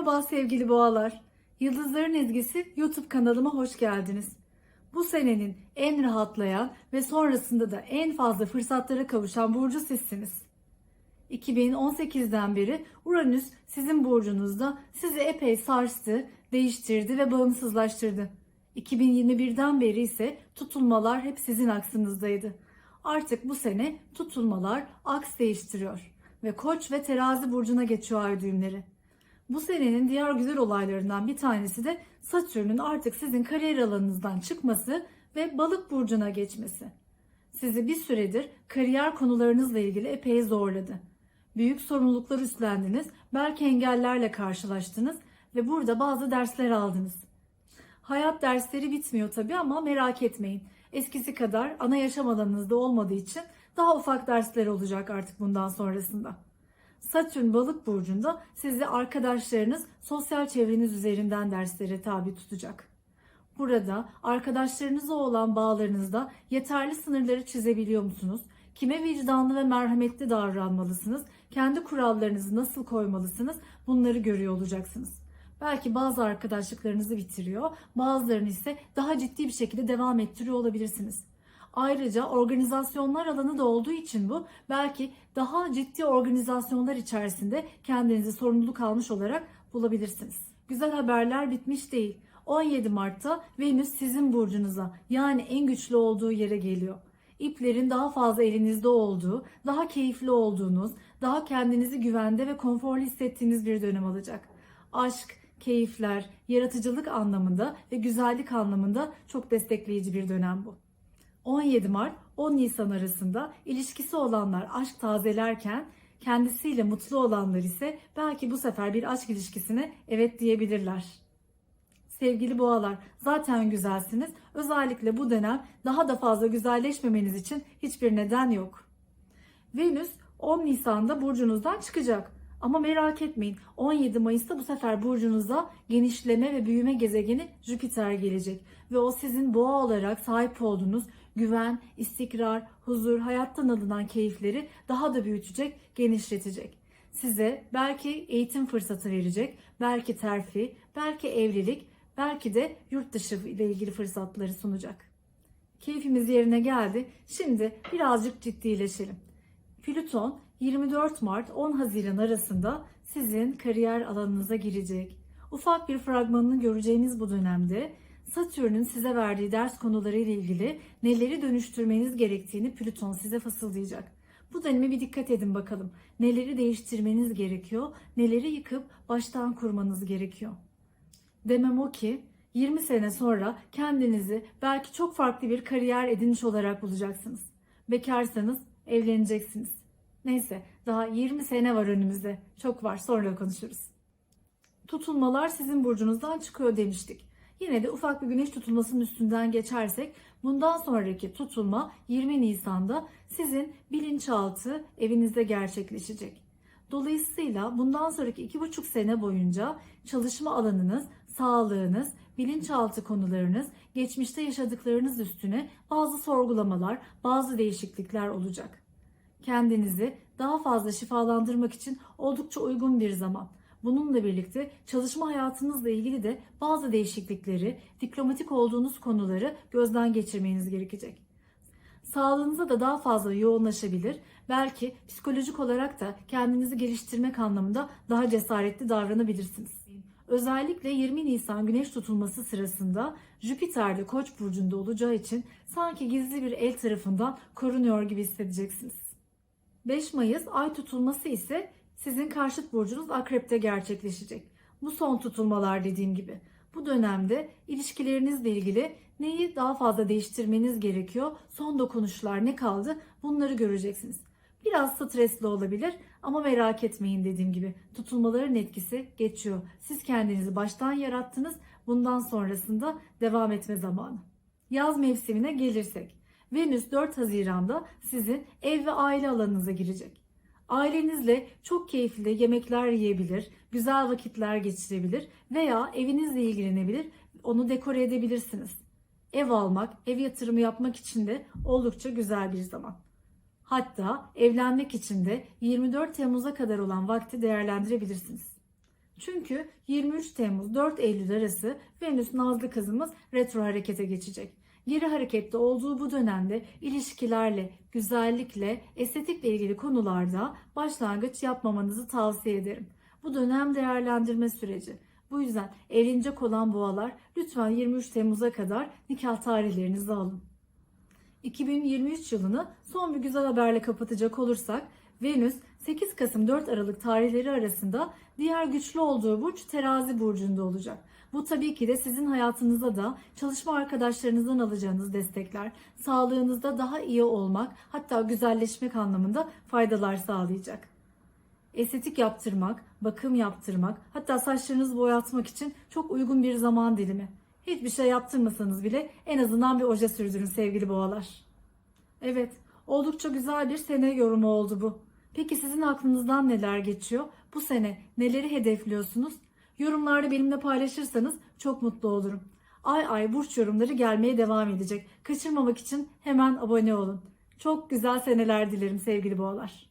Merhaba sevgili boğalar. Yıldızların Ezgisi YouTube kanalıma hoş geldiniz. Bu senenin en rahatlayan ve sonrasında da en fazla fırsatlara kavuşan burcu sizsiniz. 2018'den beri Uranüs sizin burcunuzda sizi epey sarstı, değiştirdi ve bağımsızlaştırdı. 2021'den beri ise tutulmalar hep sizin aksınızdaydı. Artık bu sene tutulmalar aks değiştiriyor ve Koç ve Terazi burcuna geçiyor ay düğümleri. Bu senenin diğer güzel olaylarından bir tanesi de Satürn'ün artık sizin kariyer alanınızdan çıkması ve balık burcuna geçmesi. Sizi bir süredir kariyer konularınızla ilgili epey zorladı. Büyük sorumluluklar üstlendiniz, belki engellerle karşılaştınız ve burada bazı dersler aldınız. Hayat dersleri bitmiyor tabii ama merak etmeyin. Eskisi kadar ana yaşam alanınızda olmadığı için daha ufak dersler olacak artık bundan sonrasında. Satürn balık burcunda sizi arkadaşlarınız sosyal çevreniz üzerinden derslere tabi tutacak. Burada arkadaşlarınızla olan bağlarınızda yeterli sınırları çizebiliyor musunuz? Kime vicdanlı ve merhametli davranmalısınız? Kendi kurallarınızı nasıl koymalısınız? Bunları görüyor olacaksınız. Belki bazı arkadaşlıklarınızı bitiriyor, bazılarını ise daha ciddi bir şekilde devam ettiriyor olabilirsiniz. Ayrıca organizasyonlar alanı da olduğu için bu belki daha ciddi organizasyonlar içerisinde kendinizi sorumluluk almış olarak bulabilirsiniz. Güzel haberler bitmiş değil. 17 Mart'ta Venüs sizin burcunuza yani en güçlü olduğu yere geliyor. İplerin daha fazla elinizde olduğu, daha keyifli olduğunuz, daha kendinizi güvende ve konforlu hissettiğiniz bir dönem olacak. Aşk, keyifler, yaratıcılık anlamında ve güzellik anlamında çok destekleyici bir dönem bu. 17 Mart 10 Nisan arasında ilişkisi olanlar aşk tazelerken kendisiyle mutlu olanlar ise belki bu sefer bir aşk ilişkisine evet diyebilirler. Sevgili boğalar, zaten güzelsiniz. Özellikle bu dönem daha da fazla güzelleşmemeniz için hiçbir neden yok. Venüs 10 Nisan'da burcunuzdan çıkacak. Ama merak etmeyin 17 Mayıs'ta bu sefer burcunuza genişleme ve büyüme gezegeni Jüpiter gelecek. Ve o sizin boğa olarak sahip olduğunuz güven, istikrar, huzur, hayattan alınan keyifleri daha da büyütecek, genişletecek. Size belki eğitim fırsatı verecek, belki terfi, belki evlilik, belki de yurt dışı ile ilgili fırsatları sunacak. Keyfimiz yerine geldi. Şimdi birazcık ciddileşelim. Plüton 24 Mart 10 Haziran arasında sizin kariyer alanınıza girecek. Ufak bir fragmanını göreceğiniz bu dönemde Satürn'ün size verdiği ders konuları ile ilgili neleri dönüştürmeniz gerektiğini Plüton size fısıldayacak. Bu döneme bir dikkat edin bakalım. Neleri değiştirmeniz gerekiyor, neleri yıkıp baştan kurmanız gerekiyor. Demem o ki 20 sene sonra kendinizi belki çok farklı bir kariyer edinmiş olarak bulacaksınız. Bekarsanız evleneceksiniz. Neyse daha 20 sene var önümüzde. Çok var sonra konuşuruz. Tutulmalar sizin burcunuzdan çıkıyor demiştik. Yine de ufak bir güneş tutulmasının üstünden geçersek bundan sonraki tutulma 20 Nisan'da sizin bilinçaltı evinizde gerçekleşecek. Dolayısıyla bundan sonraki iki buçuk sene boyunca çalışma alanınız, sağlığınız, bilinçaltı konularınız, geçmişte yaşadıklarınız üstüne bazı sorgulamalar, bazı değişiklikler olacak. Kendinizi daha fazla şifalandırmak için oldukça uygun bir zaman. Bununla birlikte çalışma hayatınızla ilgili de bazı değişiklikleri, diplomatik olduğunuz konuları gözden geçirmeniz gerekecek. Sağlığınıza da daha fazla yoğunlaşabilir. Belki psikolojik olarak da kendinizi geliştirmek anlamında daha cesaretli davranabilirsiniz. Özellikle 20 Nisan güneş tutulması sırasında Jüpiter'de Koç burcunda olacağı için sanki gizli bir el tarafından korunuyor gibi hissedeceksiniz. 5 Mayıs ay tutulması ise sizin karşıt burcunuz Akrep'te gerçekleşecek. Bu son tutulmalar dediğim gibi. Bu dönemde ilişkilerinizle ilgili neyi daha fazla değiştirmeniz gerekiyor? Son dokunuşlar ne kaldı? Bunları göreceksiniz. Biraz stresli olabilir ama merak etmeyin dediğim gibi. Tutulmaların etkisi geçiyor. Siz kendinizi baştan yarattınız. Bundan sonrasında devam etme zamanı. Yaz mevsimine gelirsek. Venüs 4 Haziran'da sizin ev ve aile alanınıza girecek. Ailenizle çok keyifli yemekler yiyebilir, güzel vakitler geçirebilir veya evinizle ilgilenebilir, onu dekore edebilirsiniz. Ev almak, ev yatırımı yapmak için de oldukça güzel bir zaman. Hatta evlenmek için de 24 Temmuz'a kadar olan vakti değerlendirebilirsiniz. Çünkü 23 Temmuz 4 Eylül arası Venüs Nazlı kızımız retro harekete geçecek. Geri harekette olduğu bu dönemde ilişkilerle, güzellikle, estetikle ilgili konularda başlangıç yapmamanızı tavsiye ederim. Bu dönem değerlendirme süreci. Bu yüzden evlenecek olan boğalar lütfen 23 Temmuz'a kadar nikah tarihlerinizi alın. 2023 yılını son bir güzel haberle kapatacak olursak Venüs 8 Kasım 4 Aralık tarihleri arasında diğer güçlü olduğu burç terazi burcunda olacak. Bu tabii ki de sizin hayatınıza da çalışma arkadaşlarınızdan alacağınız destekler, sağlığınızda daha iyi olmak hatta güzelleşmek anlamında faydalar sağlayacak. Estetik yaptırmak, bakım yaptırmak, hatta saçlarınızı boyatmak için çok uygun bir zaman dilimi. Hiçbir şey yaptırmasanız bile en azından bir oje sürdürün sevgili boğalar. Evet, oldukça güzel bir sene yorumu oldu bu. Peki sizin aklınızdan neler geçiyor? Bu sene neleri hedefliyorsunuz? Yorumlarda benimle paylaşırsanız çok mutlu olurum. Ay ay burç yorumları gelmeye devam edecek. Kaçırmamak için hemen abone olun. Çok güzel seneler dilerim sevgili boğalar.